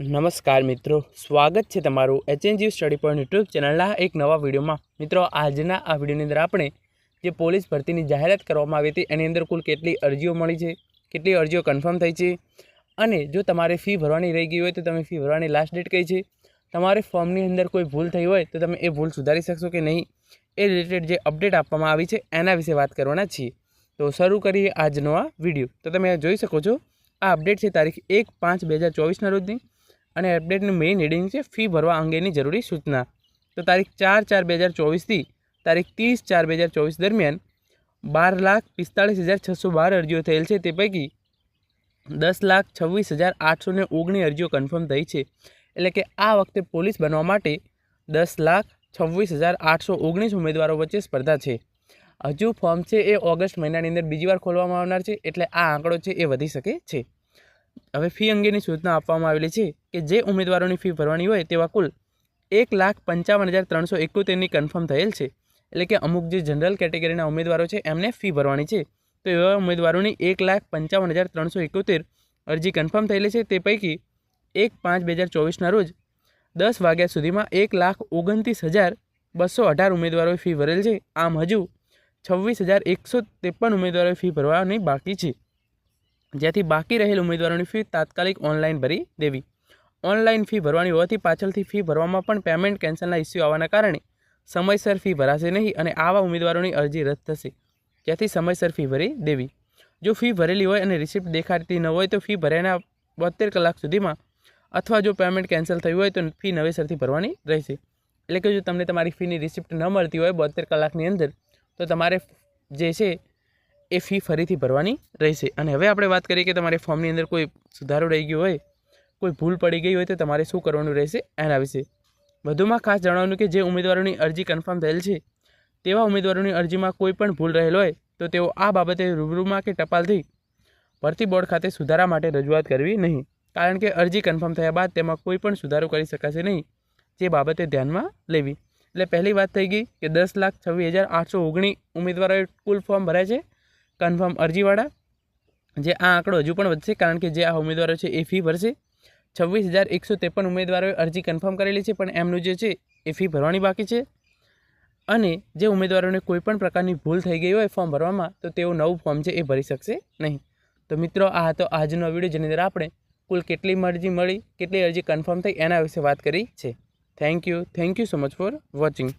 નમસ્કાર મિત્રો, સ્વાગત છે તમારું એચએનજી સ્ટડી પોઈન્ટ યુટ્યુબ ચેનલના એક નવા વિડીયોમાં. મિત્રો, આજના આ વિડીયોની અંદર આપણે જે પોલીસ ભરતીની જાહેરાત કરવામાં આવી હતી, એની અંદર કુલ કેટલી અરજીઓ મળી છે, કેટલી અરજીઓ કન્ફર્મ થઈ છે, અને જો તમારે ફી ભરવાની રહી ગઈ હોય તો તમે ફી ભરવાની લાસ્ટ ડેટ કઈ છે, તમારે ફોર્મની અંદર કોઈ ભૂલ થઈ હોય તો તમે એ ભૂલ સુધારી શકશો કે નહીં, એ રિલેટેડ જે અપડેટ આપવામાં આવી છે, એના વિશે વાત કરવાના છીએ. તો શરૂ કરીએ આજનો આ વીડિયો. તો તમે જોઈ શકો છો, આ અપડેટ છે તારીખ એક પાંચ બે હજાર ચોવીસના રોજની. અને અપડેટનું મેઇન હેડિંગ છે ફી ભરવા અંગેની જરૂરી સૂચના. તો તારીખ ચાર ચાર બે હજાર ચોવીસથી તારીખ ત્રીસ ચાર બે હજાર ચોવીસ દરમિયાન બાર લાખ પિસ્તાળીસ હજાર છસો બાર અરજીઓ થયેલ છે. તે પૈકી દસ લાખ છવ્વીસ હજાર આઠસો ને ઓગણીસ અરજીઓ કન્ફર્મ થઈ છે. એટલે કે આ વખતે પોલીસ બનવા માટે દસ લાખ છવ્વીસ હજાર આઠસો ઓગણીસ ઉમેદવારો વચ્ચે સ્પર્ધા છે. હજુ ફોર્મ છે એ ઓગસ્ટ મહિનાની અંદર બીજી વાર ખોલવામાં આવનાર છે. એટલે આ આંકડો છે એ વધી શકે છે. હવે ફી અંગેની સૂચના આપવામાં આવેલી છે કે જે ઉમેદવારોની ફી ભરવાની હોય તેવા કુલ એક લાખ પંચાવન હજાર ત્રણસો એકોતેરની કન્ફર્મ થયેલ છે. એટલે કે અમુક જે જનરલ કેટેગરીના ઉમેદવારો છે, એમને ફી ભરવાની છે. તો એવા ઉમેદવારોની એક લાખ પંચાવન હજાર ત્રણસો એકોતેર અરજી કન્ફર્મ થયેલી છે. તે પૈકી એક પાંચ બે હજાર ચોવીસના રોજ દસ વાગ્યા સુધીમાં એક લાખ ઓગણત્રીસ હજાર બસો અઢાર ઉમેદવારોએ ફી ભરેલ છે. આમ હજુ છવ્વીસ હજાર એકસો ત્રેપન ઉમેદવારોએ ફી ભરવાની બાકી છે. જ્યાંથી બાકી રહેલ ઉમેદવારોની ફી તાત્કાલિક ઓનલાઈન ભરી દેવી. ઓનલાઈન ફી ભરવાની હોવાથી પાછળથી ફી ભરવામાં પણ પેમેન્ટ કેન્સલના ઇસ્યુ આવવાના કારણે સમયસર ફી ભરાશે નહીં અને આવા ઉમેદવારોની અરજી રદ થશે. જેથી સમયસર ફી ભરી દેવી. જો ફી ભરેલી હોય અને રિસિપ્ટ દેખાડતી ન હોય તો ફી ભર્યાના બોતેર કલાક સુધીમાં અથવા જો પેમેન્ટ કેન્સલ થયું હોય તો ફી નવેસરથી ભરવાની રહેશે. એટલે કે જો તમને તમારી ફીની રિસિપ્ટ ન મળતી હોય બોતેર કલાકની અંદર, તો તમારે જે છે એ ફી ફરીથી ભરવાની રહેશે. અને હવે આપણે વાત કરીએ કે તમારે ફોર્મની અંદર કોઈ સુધારો રહી ગયો હોય, કોઈ ભૂલ પડી ગઈ હોય તો તમારે શું કરવાનું રહેશે એના વિશે. વધુમાં ખાસ જણાવવાનું કે જે ઉમેદવારોની અરજી કન્ફર્મ થયેલ છે, તેવા ઉમેદવારોની અરજીમાં કોઈ પણ ભૂલ રહેલ હોય તો તેઓ આ બાબતે રૂબરૂમાં કે ટપાલથી ભરતી બોર્ડ ખાતે સુધારા માટે રજૂઆત કરવી નહીં. કારણ કે અરજી કન્ફર્મ થયા બાદ તેમાં કોઈ પણ સુધારો કરી શકાશે નહીં, જે બાબતે ધ્યાનમાં લેવી. એટલે પહેલી વાત થઈ ગઈ કે દસ લાખ છવ્વીસ હજાર આઠસો ઓગણીસ ઉમેદવારોએ કુલ ફોર્મ ભરાય છે. કન્ફર્મ અરજીવાળા, જે આ આંકડો હજુ પણ વધશે, કારણ કે જે આ ઉમેદવારો છે એ ફી ભરશે. છવ્વીસ હજાર એકસો ત્રેપન ઉમેદવારોએ અરજી કન્ફર્મ કરેલી છે, પણ એમનું જે છે એ ફી ભરવાની બાકી છે. અને જે ઉમેદવારોને કોઈપણ પ્રકારની ભૂલ થઈ ગઈ હોય ફોર્મ ભરવામાં, તો તેઓ નવું ફોર્મ છે એ ભરી શકશે નહીં. તો મિત્રો, આ હતો આજનો વીડિયો, જેની અંદર આપણે કુલ કેટલી અરજી મળી, કેટલી અરજી કન્ફર્મ થઈ, એના વિશે વાત કરી છે. Thank you thank you so much for watching